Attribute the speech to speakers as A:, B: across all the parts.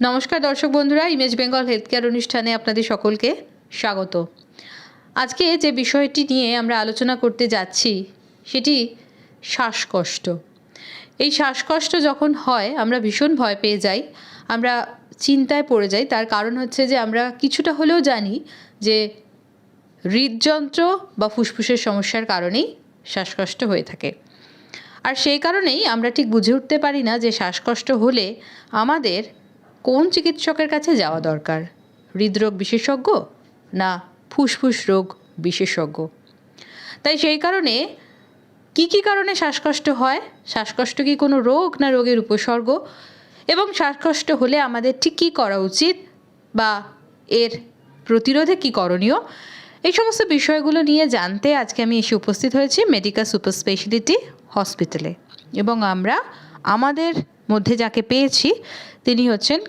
A: নমস্কার দর্শক বন্ধুরা ইমেজ বেঙ্গল হেলথ কেয়ার অনুষ্ঠানে আপনাদের সকলকে স্বাগত। আজকে যে বিষয়টি নিয়ে আমরা আলোচনা করতে যাচ্ছি, সেটি শ্বাসকষ্ট। এই শ্বাসকষ্ট যখন হয়, আমরা ভীষণ ভয় পেয়ে যাই, আমরা চিন্তায় পড়ে যাই, তার কারণ হচ্ছে যে আমরা কিছুটা হলেও জানি যে হৃদযন্ত্র বা ফুসফুসের সমস্যার কারণেই শ্বাসকষ্ট হয়ে থাকে। আর সেই কারণেই আমরা ঠিক বুঝে উঠতে পারি না যে শ্বাসকষ্ট হলে আমাদের কোন চিকিৎসকের কাছে যাওয়া দরকার? হৃদরোগ বিশেষজ্ঞ না ফুসফুস রোগ বিশেষজ্ঞ? তাই সেই কারণে কি কি কারণে শ্বাসকষ্ট হয়? শ্বাসকষ্ট কি কোনো রোগ না রোগের উপসর্গ? এবং শ্বাসকষ্ট হলে আমাদের ঠিক কী করা উচিত? বা এর প্রতিরোধে কী করণীয়? এই সমস্ত বিষয়গুলো নিয়ে জানতে আজকে আমি এসে উপস্থিত হয়েছি মেডিকেল সুপার স্পেশালিটি হসপিটালে। এবং আমরা আমাদের মধ্যে যাকে পেয়েছি, তিনি হচ্ছেন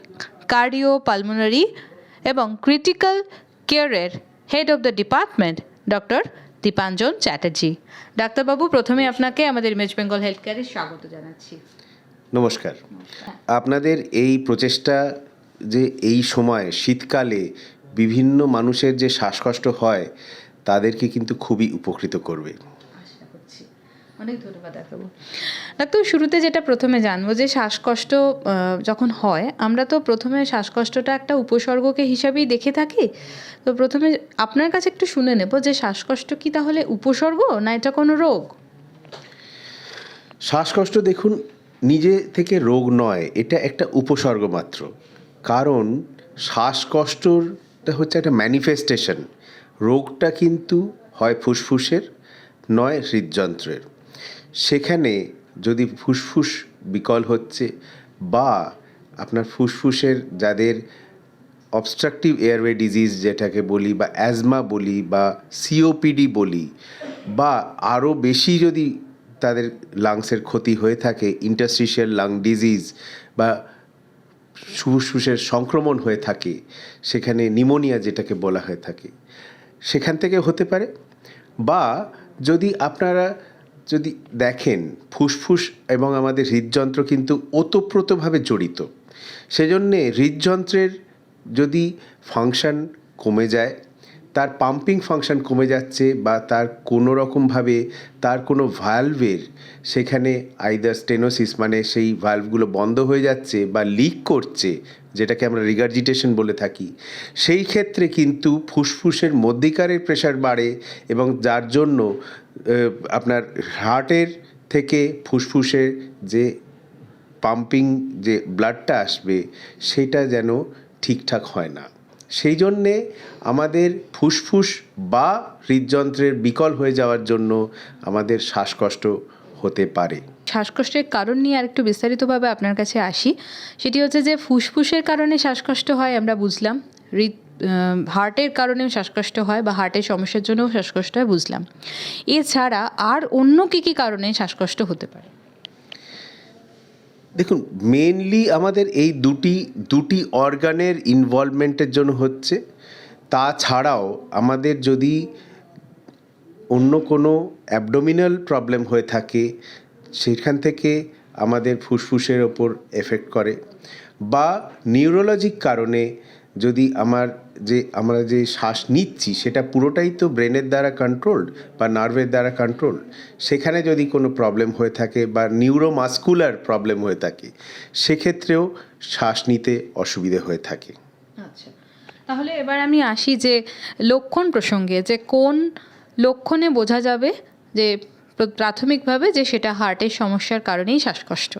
A: কার্ডিও পালমোনারি এবং ক্রিটিক্যাল কেয়ারের head of the department doctor Dipanjan Chatterjee ডাক্তারবাবু, প্রথমে আপনাকে আমাদের ইমেজ বেঙ্গল হেলথ কেয়ারে স্বাগত জানাচ্ছি।
B: নমস্কার। আপনাদের এই প্রচেষ্টা যে এই সময়, শীতকালে বিভিন্ন মানুষের যে শ্বাসকষ্ট হয়, তাদেরকে কিন্তু খুবই উপকৃত করবে।
A: অনেক ধন্যবাদ ডাক্তারবাবু। ডাক্তার শুরুতে যেটা প্রথমে জানব যে শ্বাসকষ্ট যখন হয়, আমরা তো প্রথমে শ্বাসকষ্টটা একটা উপসর্গকে হিসাবেই দেখে থাকি। তো প্রথমে আপনার কাছে একটু শুনে নেব যে শ্বাসকষ্ট কি তাহলে উপসর্গ না এটা কোনো রোগ?
B: শ্বাসকষ্ট দেখুন, নিজে থেকে রোগ নয়, এটা একটা উপসর্গ মাত্র। কারণ শ্বাসকষ্টটা হচ্ছে একটা ম্যানিফেস্টেশন রোগটা কিন্তু হয় ফুসফুসের, নয় হৃদযন্ত্রের। সেখানে যদি ফুসফুস বিকল হচ্ছে বা আপনার ফুসফুসের যাদের অবস্ট্রাকটিভ এয়ারওয়ে ডিজিজ যেটাকে বলি বা অ্যাজমা বলি বা সিওপিডি বলি বা আরও বেশি যদি তাদের লাংসের ক্ষতি হয়ে থাকে ইন্টারস্টিশিয়াল লাং ডিজিজ বা ফুসফুসের সংক্রমণ হয়ে থাকে, সেখানে নিমোনিয়া যেটাকে বলা হয়ে থাকে, সেখান থেকে হতে পারে। বা যদি আপনারা যদি দেখেন, ফুসফুস এবং আমাদের হৃদযন্ত্র কিন্তু ওতপ্রোতভাবে জড়িত। সেজন্যে হৃদযন্ত্রের যদি ফাংশান কমে যায় তার পাম্পিং ফাংশন কমে যাচ্ছে বা তার কোনো রকমভাবে তার কোনো ভালভের সেখানে আইদার স্টেনোসিস মানে সেই ভালভগুলো বন্ধ হয়ে যাচ্ছে বা লিক করছে, যেটাকে আমরা রিগার্জিটেশন বলে থাকি, সেই ক্ষেত্রে কিন্তু ফুসফুসের মধ্যিকারের প্রেশার বাড়ে এবং যার জন্য আপনার হার্টের থেকে ফুসফুসের যে পাম্পিং যে ব্লাডটা আসবে, সেটা যেন ঠিকঠাক হয় না। সেই জন্যে আমাদের ফুসফুস বা হৃদযন্ত্রের বিকল হয়ে যাওয়ার জন্য আমাদের শ্বাসকষ্ট হতে পারে।
A: শ্বাসকষ্টের কারণ নিয়ে আরেকটু বিস্তারিতভাবে আপনার কাছে আসি। সেটি হচ্ছে যে ফুসফুসের কারণে শ্বাসকষ্ট হয় আমরা বুঝলাম। হৃদ হার্টের কারণেও শ্বাসকষ্ট হয় বা হার্টের সমস্যার জন্যও শ্বাসকষ্ট হয়, বুঝলাম। এছাড়া আর অন্য কী কী কারণে শ্বাসকষ্ট হতে পারে?
B: দেখুন মেনলি আমাদের এই দুটি দুটি অর্গানের ইনভলভমেন্টের জন্য হচ্ছে। তাছাড়াও আমাদের যদি অন্য কোনো অ্যাবডোমিনাল প্রবলেম হয়ে থাকে, সেখান থেকে আমাদের ফুসফুসের ওপর এফেক্ট করে। বা নিউরোলজিক কারণে যদি আমার যে আমরা যে শ্বাস নিচ্ছি সেটা পুরোটাই তো ব্রেনের দ্বারা কন্ট্রোলড বা নার্ভের দ্বারা কন্ট্রোল সেখানে যদি কোনো প্রবলেম হয়ে থাকে বা নিউরোমাস্কুলার প্রবলেম হয়ে থাকে সেক্ষেত্রেও শ্বাস নিতে অসুবিধে হয়ে থাকে।
A: আচ্ছা। তাহলে এবার আমি আসি যে লক্ষণ প্রসঙ্গে যে কোন লক্ষণে বোঝা যাবে যে প্রাথমিকভাবে যে সেটা হার্টের সমস্যার কারণেই শ্বাসকষ্ট?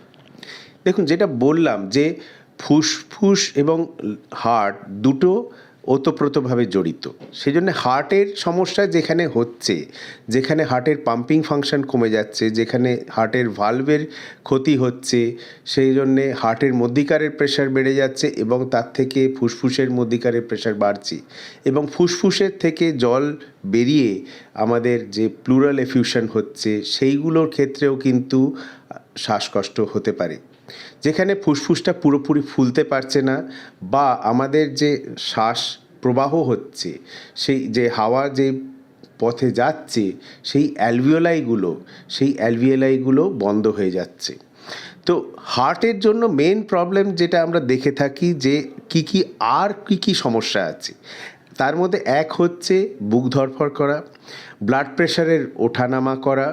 B: দেখুন যেটা বললাম যে ফুসফুস এবং হার্ট দুটো ওতপ্রোতভাবে জড়িত। সেই জন্য হার্টের সমস্যা যেখানে হচ্ছে, যেখানে হার্টের পাম্পিং ফাংশন কমে যাচ্ছে, যেখানে হার্টের ভালভের ক্ষতি হচ্ছে সেই জন্যে হার্টের মধ্যিকারের প্রেশার বেড়ে যাচ্ছে এবং তার থেকে ফুসফুসের মধ্যিকারের প্রেশার বাড়ছে। এবং ফুসফুসের থেকে জল বেরিয়ে আমাদের যে প্লুরাল এফিউশন হচ্ছে, সেইগুলোর ক্ষেত্রেও কিন্তু শ্বাসকষ্ট হতে পারে। যেখানে ফুসফুসটা পুরোপুরি ফুলতে পারছে না বা আমাদের যে শ্বাস প্রবাহ হচ্ছে, সেই যে হাওয়া যে পথে যাচ্ছে, সেই অ্যালভিওলাইগুলো সেই অ্যালভিওলাইগুলো বন্ধ হয়ে যাচ্ছে। তো হার্টের জন্য মেন প্রবলেম যেটা আমরা দেখে থাকি যে কি কি, আর কি কি সমস্যা আছে। তার মধ্যে এক হচ্ছে বুক ধরফর করা ব্লাড প্রেশারের ওঠানামা করা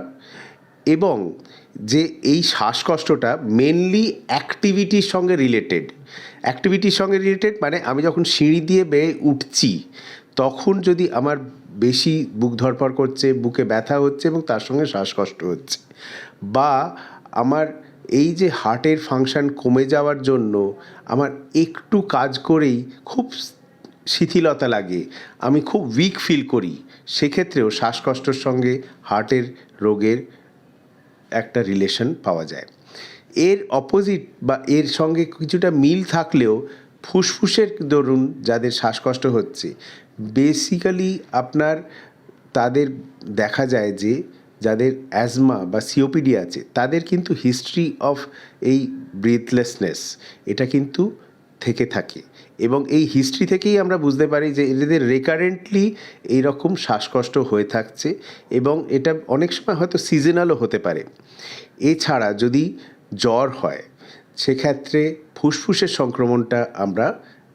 B: এবং যে এই শ্বাসকষ্টটা মেনলি অ্যাক্টিভিটির সঙ্গে রিলেটেড অ্যাক্টিভিটির সঙ্গে রিলেটেড মানে আমি যখন সিঁড়ি দিয়ে বেয়ে উঠছি, তখন যদি আমার বেশি বুক ধরপর করছে, বুকে ব্যথা হচ্ছে এবং তার সঙ্গে শ্বাসকষ্ট হচ্ছে বা আমার এই যে হার্টের ফাংশন কমে যাওয়ার জন্য আমার একটু কাজ করেই খুব শিথিলতা লাগে, আমি খুব উইক ফিল করি, সেক্ষেত্রেও শ্বাসকষ্টর সঙ্গে হার্টের রোগের একটা রিলেশন পাওয়া যায়। এর অপোজিট বা এর সঙ্গে কিছুটা মিল থাকলেও ফুসফুসের দরুন যাদের শ্বাসকষ্ট হচ্ছে বেসিক্যালি আপনার, তাদের দেখা যায় যে যাদের অ্যাজমা বা সিওপিডি আছে, তাদের কিন্তু হিস্ট্রি অফ এই ব্রিথলেসনেস এটা কিন্তু থেকে থাকে। এবং এই হিস্ট্রি থেকেই আমরা বুঝতে পারি যে এদের রেকারেন্টলি এইরকম শ্বাসকষ্ট হয়ে থাকছে এবং এটা অনেক সময় হয়তো সিজনালও হতে পারে। এছাড়া যদি জ্বর হয়, সেক্ষেত্রে ফুসফুসের সংক্রমণটা আমরা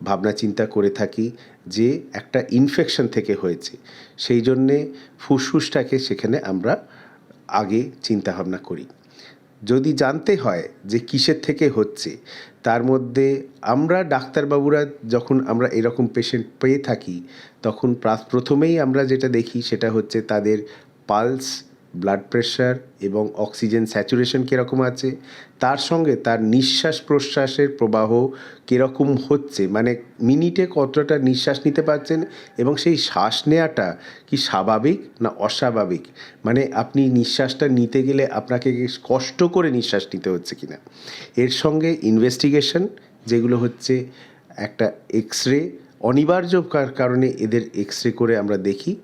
B: ভাবনা চিন্তা করে থাকি যে একটা ইনফেকশন থেকে হয়েছে। সেই জন্যে ফুসফুসটাকে সেখানে আমরা আগে চিন্তা ভাবনা করি। যদি জানতে হয় যে কিসের থেকে হচ্ছে, তার মধ্যে আমরা ডাক্তারবাবুরা যখন আমরা এরকম পেশেন্ট পেয়ে থাকি, তখন প্রথমেই আমরা যেটা দেখি সেটা হচ্ছে তাদের পালস ব্লাড প্রেশার এবং অক্সিজেন স্যাচুরেশন কীরকম আছে, তার সঙ্গে তার নিঃশ্বাস প্রশ্বাসের প্রবাহ কীরকম হচ্ছে মানে মিনিটে কতটা নিঃশ্বাস নিতে পারছেন এবং সেই শ্বাস নেওয়াটা কি স্বাভাবিক না অস্বাভাবিক? মানে আপনি নিঃশ্বাসটা নিতে গেলে আপনাকে কষ্ট করে নিঃশ্বাস নিতে হচ্ছে কিনা? এর সঙ্গে ইনভেস্টিগেশন যেগুলো হচ্ছে একটা এক্স রে অনিবার্য কার- কারণে এদের এক্স রে করে আমরা দেখি।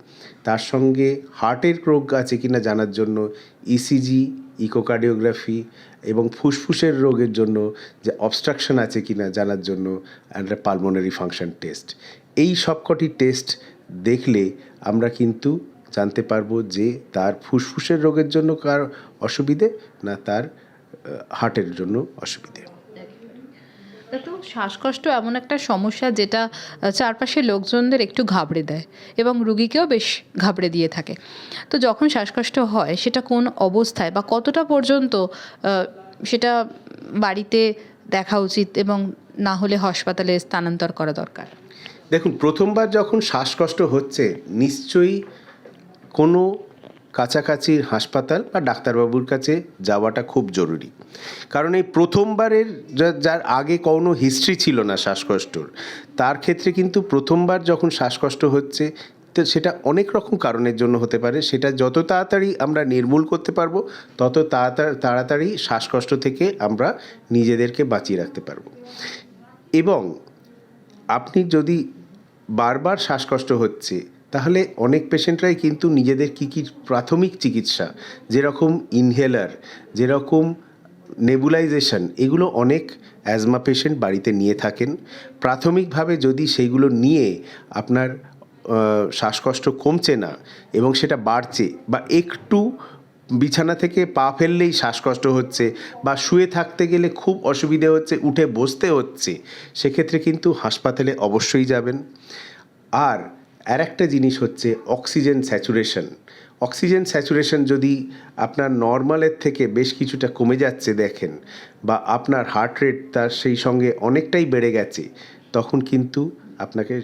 B: তার সঙ্গে হার্টের রোগ আছে কিনা জানার জন্য E ইসিজি ইকোকার্ডিওগ্রাফি এবং ফুসফুসের রোগের জন্য যে অবস্ট্রাকশন আছে কিনা জানার জন্য একটা পালমোনারি ফাংশন টেস্ট এই সবকটি টেস্ট দেখলে আমরা কিন্তু জানতে পারব যে তার ফুসফুসের রোগের জন্য কার অসুবিধে না তার হার্টের জন্য অসুবিধে।
A: তো শ্বাসকষ্ট এমন একটা সমস্যা যেটা চারপাশের লোকজনদের একটু ঘাবড়ে দেয় এবং রুগীকেও বেশ ঘাবড়ে দিয়ে থাকে। তো যখন শ্বাসকষ্ট হয়, সেটা কোন অবস্থায় বা কতটা পর্যন্ত সেটা বাড়িতে দেখা উচিত এবং না হলে হাসপাতালে স্থানান্তর করা দরকার?
B: দেখুন, প্রথমবার যখন শ্বাসকষ্ট হচ্ছে, নিশ্চয়ই কোনো কাছাকাছির হাসপাতাল বা ডাক্তারবাবুর কাছে যাওয়াটা খুব জরুরি। কারণ এই প্রথমবারের যার আগে কোনো হিস্ট্রি ছিল না শ্বাসকষ্টর, তার ক্ষেত্রে কিন্তু প্রথমবার যখন শ্বাসকষ্ট হচ্ছে, তো সেটা অনেক রকম কারণের জন্য হতে পারে। সেটা যত তাড়াতাড়ি আমরা নির্মূল করতে পারব, তত তাড়াতাড়ি শ্বাসকষ্ট থেকে আমরা নিজেদেরকে বাঁচিয়ে রাখতে পারব। এবং আপনি যদি বারবার শ্বাসকষ্ট হচ্ছে তাহলে অনেক পেশেন্টরাই কিন্তু নিজেদের কী কী প্রাথমিক চিকিৎসা, যেরকম ইনহেলার যেরকম নেবুলাইজেশন এগুলো অনেক অ্যাজমা পেশেন্ট বাড়িতে নিয়ে থাকেন। প্রাথমিকভাবে যদি সেইগুলো নিয়ে আপনার শ্বাসকষ্ট কমছে না এবং সেটা বাড়ছে বা একটু বিছানা থেকে পা ফেললেই শ্বাসকষ্ট হচ্ছে বা শুয়ে থাকতে গেলে খুব অসুবিধে হচ্ছে, উঠে বসতে হচ্ছে, সেক্ষেত্রে কিন্তু হাসপাতালে অবশ্যই যাবেন। আর আর একটা জিনিস হচ্ছে অক্সিজেন স্যাচুরেশন। অক্সিজেন স্যাচুরেশন যদি আপনার নর্মালের থেকে বেশ কিছুটা কমে যাচ্ছে দেখেন বা আপনার হার্ট রেট তার সেই সঙ্গে অনেকটাই বেড়ে গেছে, তখন কিন্তু আপনাকে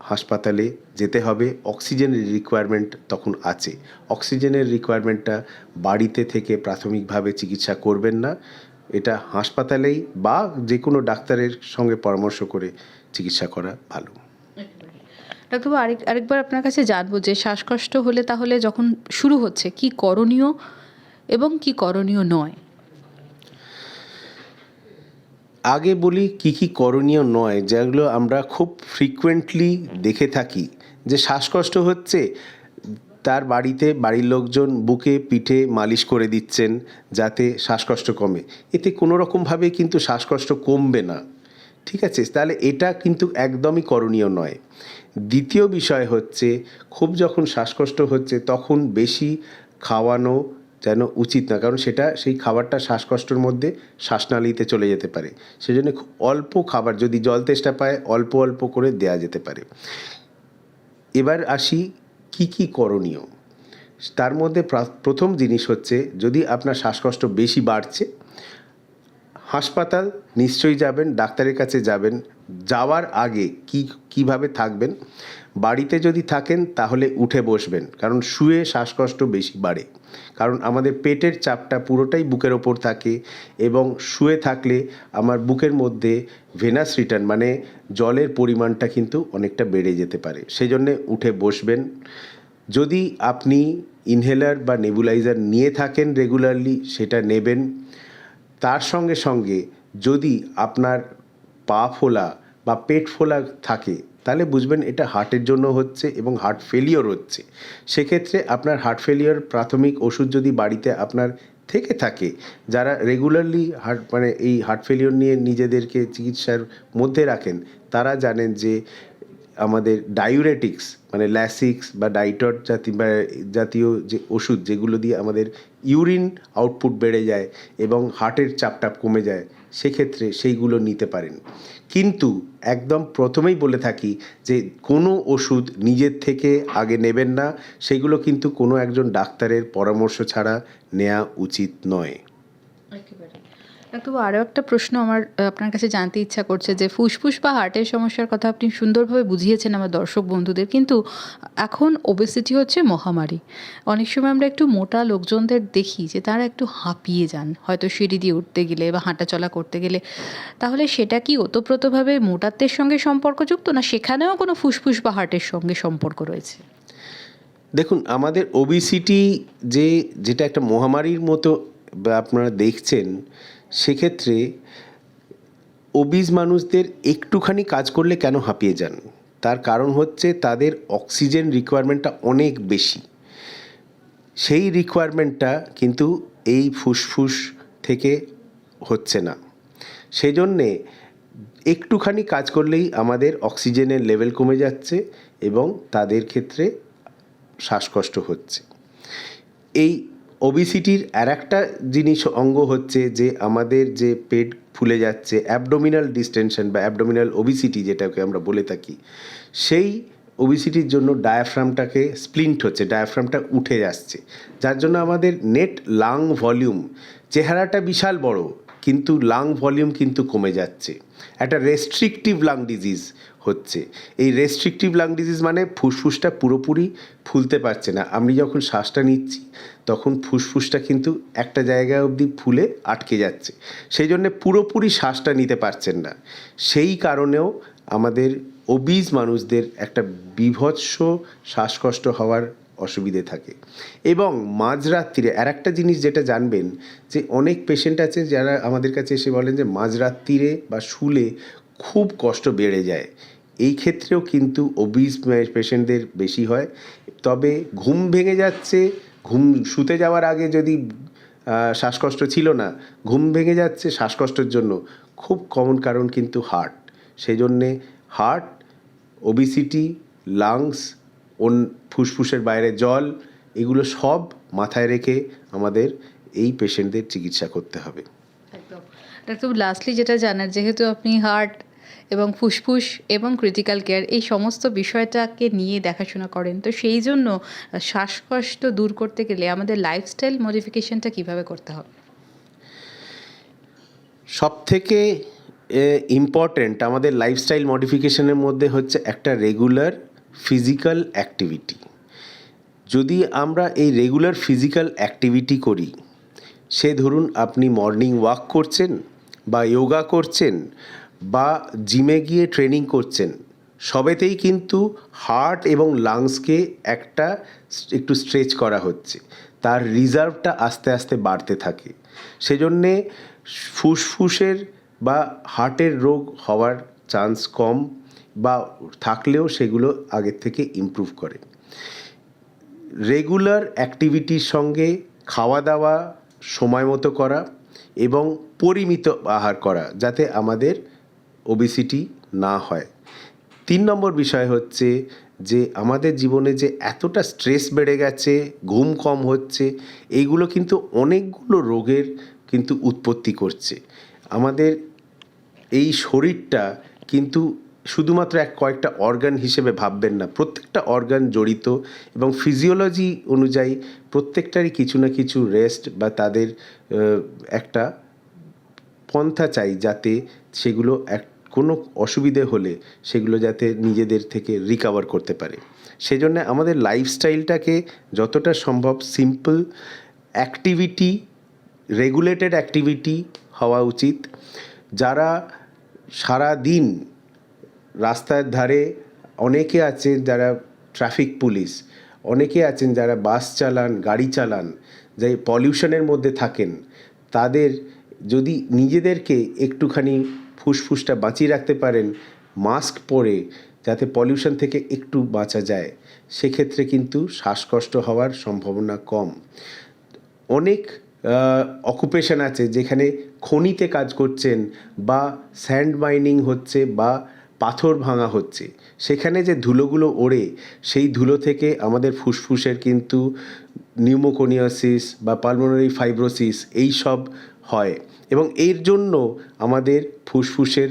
B: হাসপাতালে যেতে হবে। অক্সিজেনের রিকোয়ারমেন্ট তখন আছে। অক্সিজেনের রিকোয়ারমেন্টটা বাড়িতে থেকে প্রাথমিকভাবে চিকিৎসা করবেন না। এটা হাসপাতালেই বা যে কোনো ডাক্তারের সঙ্গে পরামর্শ করে চিকিৎসা করা ভালো।
A: ডাক্তারবাবু আরেক আরেকবার আপনার কাছে জানব যে শ্বাসকষ্ট হলে তাহলে যখন শুরু হচ্ছে, কি করণীয় এবং কি করণীয় নয়?
B: আগে বলি কি কি করণীয় নয়, যেগুলো আমরা খুব ফ্রিকুয়েন্টলি দেখে থাকি। যে শ্বাসকষ্ট হচ্ছে, তার বাড়িতে বাড়ির লোকজন বুকে পিঠে মালিশ করে দিচ্ছেন যাতে শ্বাসকষ্ট কমে। এতে কোনো রকমভাবে কিন্তু শ্বাসকষ্ট কমবে না। ঠিক আছে? তাহলে এটা কিন্তু একদমই করণীয় নয়। দ্বিতীয় বিষয় হচ্ছে, খুব যখন শ্বাসকষ্ট হচ্ছে, তখন বেশি খাওয়ানো যেন উচিত না। কারণ সেটা, সেই খাবারটা শ্বাসকষ্টর মধ্যে শ্বাসনালীতে চলে যেতে পারে। সেজন্য খুব অল্প খাবার, যদি জল তেষ্টা পায়, অল্প অল্প করে দেয়া যেতে পারে। এবার আসি, কি কি করণীয়? তার মধ্যে প্রথম জিনিস হচ্ছে, যদি আপনার শ্বাসকষ্ট বেশি বাড়ছে হাসপাতাল, নিশ্চয়ই যাবেন, ডাক্তারের কাছে যাবেন। যাওয়ার আগে কি, কীভাবে থাকবেন? বাড়িতে যদি থাকেন, তাহলে উঠে বসবেন, কারণ শুয়ে শ্বাসকষ্ট বেশি বাড়ে। কারণ আমাদের পেটের চাপটা পুরোটাই বুকের ওপর থাকে এবং শুয়ে থাকলে আমার বুকের মধ্যে ভেনাস রিটার্ন মানে জলের পরিমাণটা কিন্তু অনেকটা বেড়ে যেতে পারে। সেই জন্যে উঠে বসবেন। যদি আপনি ইনহেলার বা নেবুলাইজার নিয়ে থাকেন রেগুলারলি, সেটা নেবেন। তার সঙ্গে সঙ্গে যদি আপনার পা ফোলা বা পেট ফোলা থাকে, তাহলে বুঝবেন এটা হার্টের জন্য হচ্ছে এবং হার্ট ফেলিওর হচ্ছে। সেক্ষেত্রে আপনার হার্ট ফেলিওর প্রাথমিক ওষুধ যদি বাড়িতে আপনার থেকে থাকে, যারা রেগুলারলি হার্ট মানে এই হার্ট ফেলিওর নিয়ে নিজেদেরকে চিকিৎসার মধ্যে রাখেন, তারা জানেন যে আমাদের ডায়ুরেটিক্স মানে ল্যাসিক্স বা ডাইটট জাতি বা জাতীয় যে ওষুধ যেগুলো দিয়ে আমাদের ইউরিন আউটপুট বেড়ে যায় এবং হার্টের চাপটা কমে যায়, সেক্ষেত্রে সেইগুলো নিতে পারেন। কিন্তু একদম প্রথমেই বলে থাকি যে কোনো ওষুধ নিজের থেকে আগে নেবেন না, সেগুলো কিন্তু কোনো একজন ডাক্তারের পরামর্শ ছাড়া নেওয়া উচিত নয়।
A: একেবারে। একটু আরও একটা প্রশ্ন আমার আপনার কাছে জানতে ইচ্ছা করছে যে ফুসফুস বা হার্টের সমস্যার কথা আপনি সুন্দরভাবে বুঝিয়েছেন আমার দর্শক বন্ধুদের, কিন্তু এখন ওবেসিটি হচ্ছে মহামারী। অনেক সময় আমরা একটু মোটা লোকজনদের দেখি যে তারা একটু হাঁপিয়ে যান, হয়তো সিঁড়ি দিয়ে উঠতে গেলে বা হাঁটাচলা করতে গেলে। তাহলে সেটা কি ওতপ্রোতভাবে মোটাত্বের সঙ্গে সম্পর্কযুক্ত না সেখানেও কোনো ফুসফুস বা হার্টের সঙ্গে সম্পর্ক রয়েছে?
B: দেখুন, আমাদের ওবিসিটি যে, যেটা একটা মহামারীর মতো আপনারা দেখছেন সেক্ষেত্রে ওবিজ মানুষদের একটুখানি কাজ করলে কেন হাঁপিয়ে যান? তার কারণ হচ্ছে তাদের অক্সিজেন রিকোয়ারমেন্টটা অনেক বেশি। সেই রিকোয়ারমেন্টটা কিন্তু এই ফুসফুস থেকে হচ্ছে না। সেজন্যে একটুখানি কাজ করলেই আমাদের অক্সিজেনের লেভেল কমে যাচ্ছে এবং তাদের ক্ষেত্রে শ্বাসকষ্ট হচ্ছে। এই ওবিসিটির আর একটা জিনিস অঙ্গ হচ্ছে যে আমাদের যে পেট ফুলে যাচ্ছে অ্যাবডোমিনাল ডিস্টেনশন বা অ্যাবডোমিনাল ওবিসিটি যেটাকে আমরা বলে থাকি, সেই ওবিসিটির জন্য ডায়াফ্রামটাকে স্প্লিন্ট হচ্ছে ডায়াফ্রামটা উঠে যাচ্ছে। যার জন্য আমাদের নেট লাং ভলিউম চেহারাটা বিশাল বড়, কিন্তু লাং ভলিউম কিন্তু কমে যাচ্ছে। একটা রেস্ট্রিকটিভ লাং ডিজিজ হচ্ছে। এই রেস্ট্রিকটিভ লাং ডিজিজ মানে ফুসফুসটা পুরোপুরি ফুলতে পারছে না। আমি যখন শ্বাসটা নিচ্ছি, তখন ফুসফুসটা কিন্তু একটা জায়গায় অবধি ফুলে আটকে যাচ্ছে। সেই জন্য পুরোপুরি শ্বাসটা নিতে পারছেন না। সেই কারণেও আমাদের ওবিজ মানুষদের একটা বিভৎস শ্বাসকষ্ট হওয়ার অসুবিধে থাকে। এবং মাঝরাত্রিরে, আর একটা জিনিস যেটা জানবেন যে অনেক পেশেন্ট আছে যারা আমাদের কাছে এসে বলেন যে মাঝরাত্রিরে বা শুলে খুব কষ্ট বেড়ে যায়। এই ক্ষেত্রেও কিন্তু ওবিজ পেশেন্টদের বেশি হয়। তবে ঘুম ভেঙে যাচ্ছে, ঘুম শুতে যাওয়ার আগে যদি শ্বাসকষ্ট ছিল না, ঘুম ভেঙে যাচ্ছে শ্বাসকষ্টের জন্য। খুব কমন কারণ কিন্তু হার্ট সেই জন্যে হার্ট ওবিসিটি লাংস অন, ফুসফুসের বাইরে জল, এগুলো সব মাথায় রেখে আমাদের এই পেশেন্টদের চিকিৎসা করতে হবে।
A: একদম। ডাক্তার লাস্টলি যেটা জানার, যেহেতু আপনি হার্ট এবং ফুসফুস এবং ক্রিটিক্যাল কেয়ার এই সমস্ত বিষয়টাকে নিয়ে দেখাশোনা করেন। তো সেই জন্য শ্বাসকষ্ট দূর করতে গেলে আমাদের লাইফস্টাইল মডিফিকেশনটা কীভাবে করতে হবে?
B: সব থেকে ইম্পর্ট্যান্ট আমাদের লাইফস্টাইল মডিফিকেশনের মধ্যে হচ্ছে একটা রেগুলার ফিজিক্যাল অ্যাক্টিভিটি যদি আমরা এই রেগুলার ফিজিক্যাল অ্যাক্টিভিটি করি, সে ধরুন আপনি মর্নিং ওয়াক করছেন বা যোগা করছেন বা জিমে গিয়ে ট্রেনিং করছেন, সবেতেই কিন্তু হার্ট এবং লাংসকে একটা একটু স্ট্রেচ করা হচ্ছে। তার রিজার্ভটা আস্তে আস্তে বাড়তে থাকে। সেজন্যে ফুসফুসের বা হার্টের রোগ হওয়ার চান্স কম বা থাকলেও সেগুলো আগের থেকে ইমপ্রুভ করে। রেগুলার অ্যাক্টিভিটির সঙ্গে খাওয়া দাওয়া সময় মতো করা এবং পরিমিত আহার করা, যাতে আমাদের ওবিসিটি না হয়। তিন নম্বর বিষয় হচ্ছে যে আমাদের জীবনে যে এতটা স্ট্রেস বেড়ে গেছে, ঘুম কম হচ্ছে, এইগুলো কিন্তু অনেকগুলো রোগের কিন্তু উৎপত্তি করছে। আমাদের এই শরীরটা কিন্তু শুধুমাত্র এক কয়েকটা অর্গান হিসেবে ভাববেন না, প্রত্যেকটা অর্গান জড়িত এবং ফিজিওলজি অনুযায়ী প্রত্যেকটারই কিছু না কিছু রেস্ট বা তাদের একটা পন্থা চাই যাতে সেগুলো এক কোনো অসুবিধে হলে সেগুলো যাতে নিজেদের থেকে রিকভার করতে পারে। সেজন্য আমাদের লাইফস্টাইলটাকে যতটা সম্ভব সিম্পল অ্যাক্টিভিটি রেগুলেটেড অ্যাক্টিভিটি হওয়া উচিত। যারা সারা দিন রাস্তার ধারে অনেকে আছেন যারা ট্রাফিক পুলিশ অনেকে আছেন যারা বাস চালান, গাড়ি চালান, যে পলিউশনের মধ্যে থাকেন, তাদের যদি নিজেদেরকে একটুখানি ফুসফুসটা বাঁচিয়ে রাখতে পারেন, মাস্ক পরে, যাতে পলিউশন থেকে একটু বাঁচা যায়। সেক্ষেত্রে কিন্তু শ্বাসকষ্ট হওয়ার সম্ভাবনা কম। অনেক অকুপেশন আছে যেখানে খনিতে কাজ করছেন বা স্যান্ড মাইনিং হচ্ছে বা পাথর ভাঙা হচ্ছে। সেখানে যে ধুলোগুলো ওড়ে, সেই ধুলো থেকে আমাদের ফুসফুসের কিন্তু নিউমোকোনিয়াসিস বা পালমোনারি ফাইব্রোসিস এই সব হয়। এবং এর জন্য আমাদের ফুসফুসের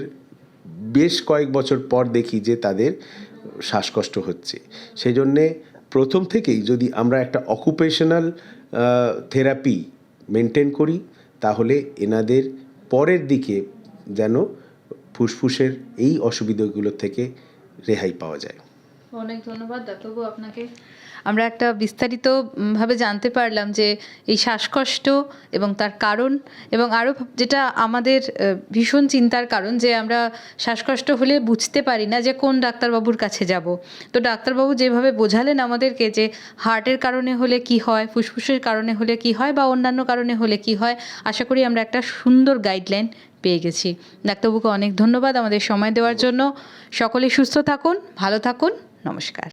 B: বেশ কয়েক বছর পর দেখি যে তাদের শ্বাসকষ্ট হচ্ছে। সেই জন্যে প্রথম থেকেই যদি আমরা একটা অকুপেশনাল থেরাপি মেনটেন করি, তাহলে এনাদের পরের দিকে যেন ফুসফুসের এই অসুবিধাগুলো থেকে রেহাই পাওয়া যায়।
A: অনেক ধন্যবাদ, ডাক্তারবাবু, আপনাকে। আমরা একটা বিস্তারিতভাবে জানতে পারলাম যে এই শ্বাসকষ্ট এবং তার কারণ এবং আরও যেটা আমাদের ভীষণ চিন্তার কারণ যে আমরা শ্বাসকষ্ট হলে বুঝতে পারি না যে কোন ডাক্তারবাবুর কাছে যাব। তো ডাক্তারবাবু যেভাবে বোঝালেন আমাদেরকে যে হার্টের কারণে হলে কি হয়, ফুসফুসের কারণে হলে কি হয় বা অন্যান্য কারণে হলে কি হয়, আশা করি আমরা একটা সুন্দর গাইডলাইন পেয়ে গেছি। ডাক্তারবাবুকে অনেক ধন্যবাদ আমাদের সময় দেওয়ার জন্য। সকলে সুস্থ থাকুন, ভালো থাকুন, নমস্কার।